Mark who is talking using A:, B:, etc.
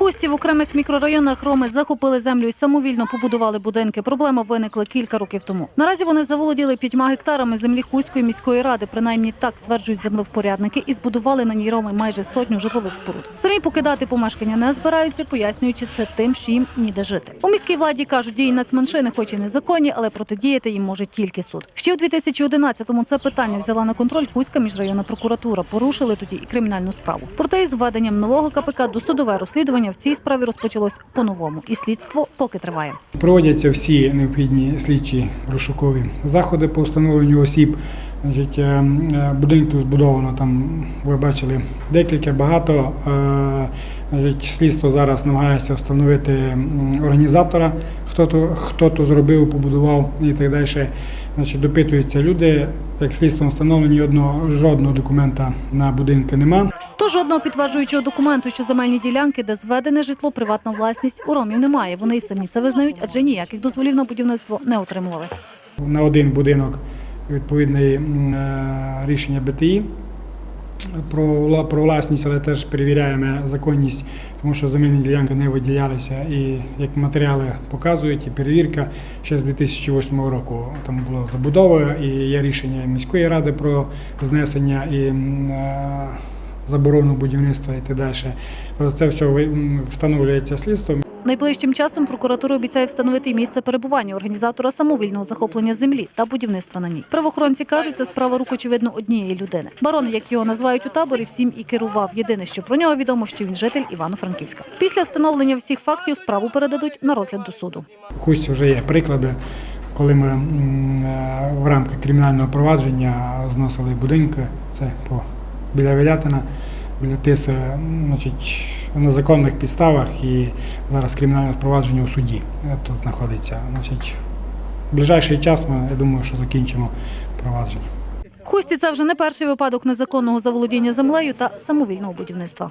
A: Хусті в окремих мікрорайонах Роми захопили землю і самовільно побудували будинки. Проблема виникла кілька років тому. Наразі вони заволоділи п'ятьма гектарами землі Хуської міської ради. Принаймні так стверджують землевпорядники, і збудували на ній Роми майже сотню житлових споруд. Самі покидати помешкання не збираються, пояснюючи це тим, що їм ніде жити. У міській владі кажуть, дії нацменшини, хоч і незаконні, але протидіяти їм може тільки суд. Ще у 2011-му це питання взяла на контроль Хуська міжрайонна прокуратура. Порушили тоді і кримінальну справу. Проте із введенням нового КПК досудове розслідування в цій справі розпочалось по-новому, і слідство поки триває.
B: Проводяться всі необхідні слідчі розшукові заходи по встановленню осіб. Значить, е, е, будинків збудовано там, ви бачили, декілька багато. Е, Значить, слідство зараз намагається встановити організатора, хто то, хто то зробив, побудував і так далі. Значить, допитуються люди. Як слідством встановлено, ні одного жодного документа на будинки нема.
A: Жодного підтверджуючого документу, що земельні ділянки, де зведене житло, приватна власність у ромів немає. Вони й самі це визнають, адже ніяких дозволів на будівництво не отримували.
B: на один будинок відповідне е, рішення БТІ про, про власність, але теж перевіряємо законність, тому що земельні ділянки не виділялися. І як матеріали показують, і перевірка ще з 2008 року там була забудова, і є рішення міської ради про знесення і е, заборону будівництва і так далі. Це все встановлюється слідством.
A: Найближчим часом прокуратура обіцяє встановити місце перебування організатора самовільного захоплення землі та будівництва на ній. Правоохоронці кажуть, це справа рук очевидно однієї людини. Барон, як його називають у таборі, всім і керував. Єдине, що про нього відомо, що він житель Івано-Франківська. Після встановлення всіх фактів справу передадуть на розгляд до суду.
B: Хусті вже є приклади, коли ми е, в рамках кримінального провадження зносили будинки, це по біля Велятина, біля Тиса значить, на законних підставах і зараз кримінальне спровадження у суді е, тут знаходиться. Значить, ближайший час ми, я думаю, що закінчимо провадження.
A: Хусті це вже не перший випадок незаконного заволодіння землею та самовільного будівництва.